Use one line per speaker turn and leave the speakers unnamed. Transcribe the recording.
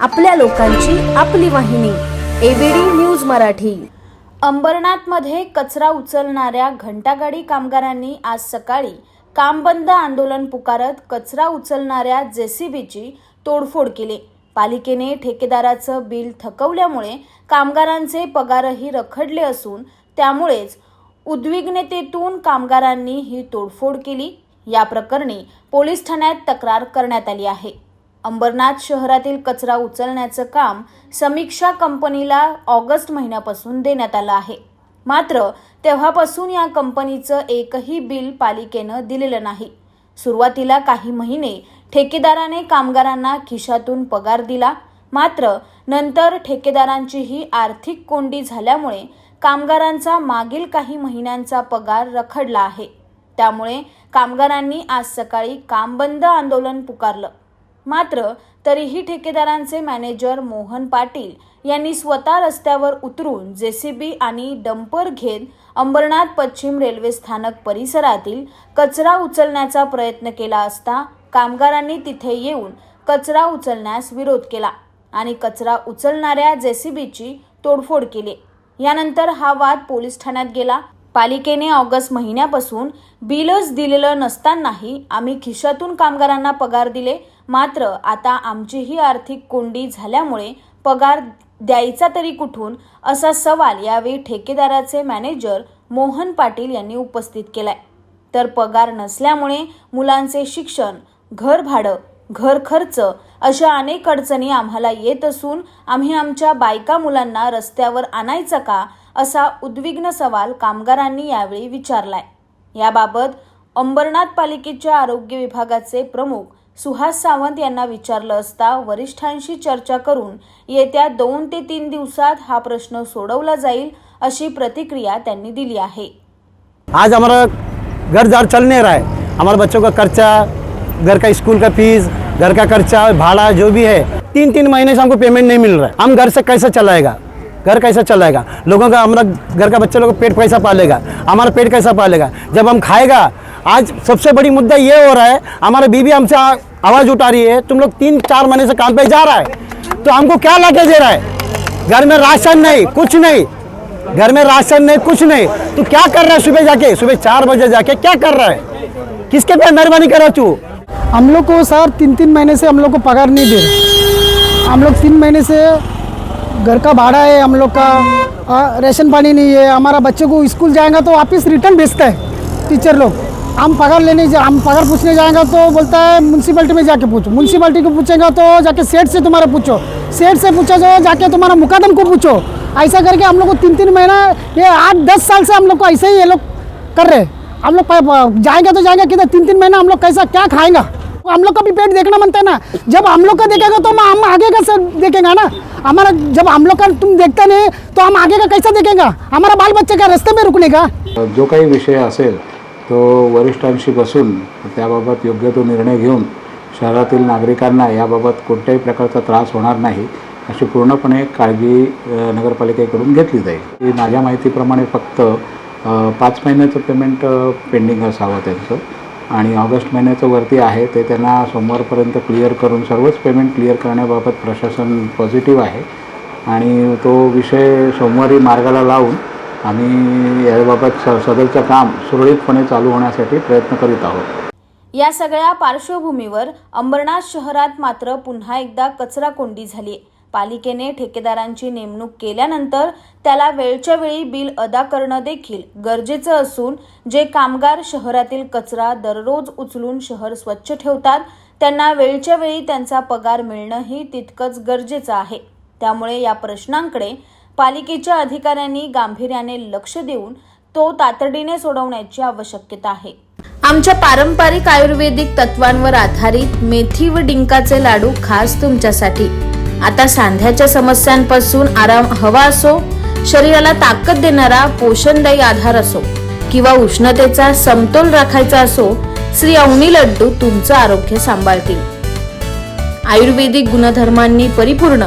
आपल्या लोकांची आपली वाहिनी एबीडी न्यूज मराठी. अंबरनाथमध्ये कचरा उचलणाऱ्या घंटागाडी कामगारांनी आज सकाळी काम बंद आंदोलन पुकारत कचरा उचलणाऱ्या जेसीबीची तोडफोड केली. पालिकेने ठेकेदाराचं बिल थकवल्यामुळे कामगारांचे पगारही रखडले असून त्यामुळेच उद्विग्नतेतून कामगारांनी ही तोडफोड केली. या प्रकरणी पोलीस ठाण्यात तक्रार करण्यात आली आहे. अंबरनाथ शहरातील कचरा उचलण्याचं काम समीक्षा कंपनीला ऑगस्ट महिन्यापासून देण्यात आलं आहे. मात्र तेव्हापासून या कंपनीचं एकही बिल पालिकेनं दिलेलं नाही. सुरुवातीला काही महिने ठेकेदाराने कामगारांना खिशातून पगार दिला. मात्र नंतर ठेकेदारांचीही आर्थिक कोंडी झाल्यामुळे कामगारांचा मागील काही महिन्यांचा पगार रखडला आहे. त्यामुळे कामगारांनी आज सकाळी काम बंद आंदोलन पुकारलं. मात्र तरीही ठेकेदारांचे मॅनेजर मोहन पाटील यांनी स्वतः रस्त्यावर उतरून जेसीबी आणि डंपर घेत अंबरनाथ पश्चिम रेल्वे स्थानक परिसरातील कचरा उचलण्याचा प्रयत्न केला असता कामगारांनी तिथे येऊन कचरा उचलण्यास विरोध केला आणि कचरा उचलणाऱ्या जेसीबीची तोडफोड केली. यानंतर हा वाद पोलीस ठाण्यात गेला. पालिकेने ऑगस्ट महिन्यापासून बिलच दिलेलं नसतानाही आम्ही खिशातून कामगारांना पगार दिले मात्र आता आमचीही आर्थिक कोंडी झाल्यामुळे पगार द्यायचा तरी कुठून असा सवाल यावेळी ठेकेदाराचे मॅनेजर मोहन पाटील यांनी उपस्थित केलाय. तर पगार नसल्यामुळे मुलांचे शिक्षण घर भाडं घर खर्च अशा अनेक अडचणी आम्हाला येत असून आम्ही आमच्या बायका मुलांना रस्त्यावर आणायचं का असा उद्विग्न सवाल कामगारांनी यावेळी विचारलाय. याबाबत अंबरनाथ पालिकेच्या आरोग्य विभागाचे प्रमुख सुहास सावंत यांना विचारलं असता वरिष्ठांशी चर्चा करून येत्या दोन ते तीन दिवसात हा प्रश्न सोडवला जाईल अशी प्रतिक्रिया त्यांनी दिली आहे.
आज हमारा घर जार चल नहीं रहा है हमारे बच्चों का खर्चा घर का स्कूल का फीस घर का खर्चा भाड़ा जो भी है तीन तीन महीने से हमको पेमेंट नहीं मिल रहा है। हम घर से कैसे चलाएगा? घर कैसा चलाएगा? लोगों का हमारा घर का बच्चे लोग पेट कैसा पालेगा? हमारा पेट कैसा पालेगा? जब हम खाएगा आज सबसे बड़ी मुद्दा ये हो रहा है हमारा बीवी हमसे आवाज़ उठा रही है तुम लोग तीन चार महीने से काम पे जा रहा है। तो हमको क्या ला के दे रहा है? घर में राशन नहीं कुछ नहीं। घर में राशन नहीं कुछ नहीं। तू क्या कर रहा है सुबह जाके? सुबह चार बजे जाके क्या कर रहा है? किसके पे मेहरबानी कर रहा तू?
हम लोग को सर तीन तीन महीने से हम लोग को पगार नहीं दे रहे। हम लोग तीन महीने से घर का भाड़ा है हम लोग का। आ, राशन पानी नहीं है। हमारा बच्चे को स्कूल जाएगा तो वापस रिटर्न भेजता है टीचर लोग। हम पगार लेने जा, हम पगार पूछने जाएँगे तो बोलता है म्यूनसिपलिटी में जाके पूछो। म्यूनसिपलिटी को पूछेगा तो जाके सेठ से तुम्हारा पूछो। सेठ से पूछा जो जाके तुम्हारा मुकादम को पूछो। ऐसा करके हम लोग को तीन तीन महीना, ये आठ दस साल से हम लोग को ऐसे ही ये लोग कर रहे हम लोग जाएँगे तो जाएँगे, किधर तीन तीन महीना हम लोग कैसा, क्या खाएँगा? हम लोग का भी पेट देखना बनता है ना। जब हम लोग का देखेगा तो हम आगे का सब देखेगा ना। हमारा, जब हम लोग का तुम देखते नहीं तो हम आगे का कैसा देखेगा? हमारा बाल बच्चे का रास्ते में रुकने का
जो काही विषय तो वरिष्ठांशी बसून त्याबाबत योग्य तो निर्णय घेऊन शहरातील नागरिकांना याबाबत कोणत्याही प्रकारचा त्रास होणार नाही अशी पूर्णपणे काळजी नगरपालिकेकडून घेतली जाईल. की माझ्या माहितीप्रमाणे फक्त पाच महिन्याचं पेमेंट पेंडिंग असावं त्यांचं. आणि ऑगस्ट महिन्याचं वरती आहे ते त्यांना सोमवारपर्यंत क्लिअर करून सर्वच पेमेंट क्लिअर करण्याबाबत प्रशासन पॉझिटिव्ह आहे. आणि तो विषय सोमवारी मार्गाला लावून आम्ही याबाबत स सदरचं काम सुरळीतपणे चालू होण्यासाठी प्रयत्न करीत आहोत.
या सगळ्या पार्श्वभूमीवर अंबरनाथ शहरात मात्र पुन्हा एकदा कचरा कोंडी झाली पालिकेने ठेकेदारांची नेमणूक केल्यानंतर त्याला वेळच्या वेळी बिल अदा करणं देखील गरजेचं असून जे कामगार शहरातील कचरा दररोज उचलून शहर स्वच्छ ठेवतात त्यांना वेळच्या वेळी त्यांचा पगार मिळणंही तितकंच गरजेचं आहे. त्यामुळे या प्रश्नांकडे पालिकेच्या अधिकाऱ्यांनी गांभीर्याने लक्ष देऊन तो तातडीने सोडवण्याची आवश्यकता आहे. आमच्या पारंपरिक आयुर्वेदिक तत्वांवर आधारित मेथी व डिंकाचे लाडू खास तुमच्यासाठी. आता सांध्याच्या समस्यांपासून आराम हवा असो शरीराला ताकद देणारा पोषणदायी आधार असो किंवा उष्णतेचा समतोल राखायचा असो श्री अवनी लड्डू तुमचं आरोग्य सांभाळतील. आयुर्वेदिक गुणधर्मांनी परिपूर्ण